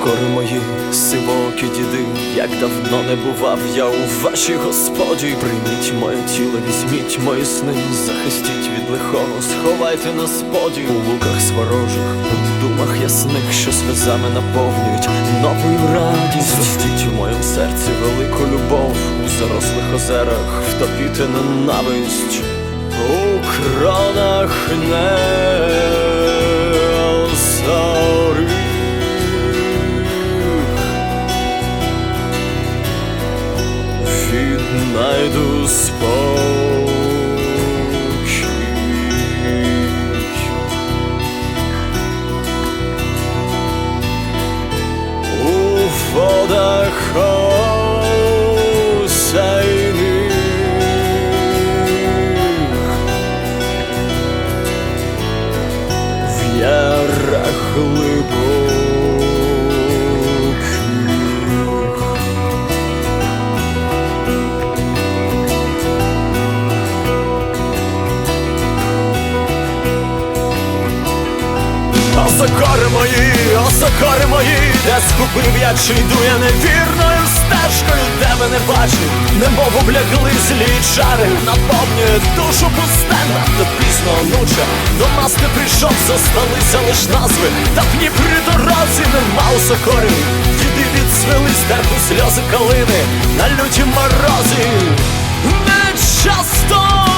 Осокори мої, сивокі діди, як давно не бував я у вашій господі. Прийміть моє тіло, візьміть мої сни, захистіть від лихого, сховайте на споді у луках сворожих, у думах ясних, що сльозами наповнюють новою радість. Зростіть у моєму серці велику любов, у зарослих озерах втопіти ненависть. У кронах не віднайду спокій. Осокори мої, осокори мої, де скупив я, чи йду я невірною стежкою, де мене бачив, немов облягли злі чари, наповнює душу пустенна, то пізно онуче, до нас не прийшов, зосталися лиш назви, та в ні при дорозі нема осокорів, діди відсвели стерпу сльози калини, на люті морозі, не часто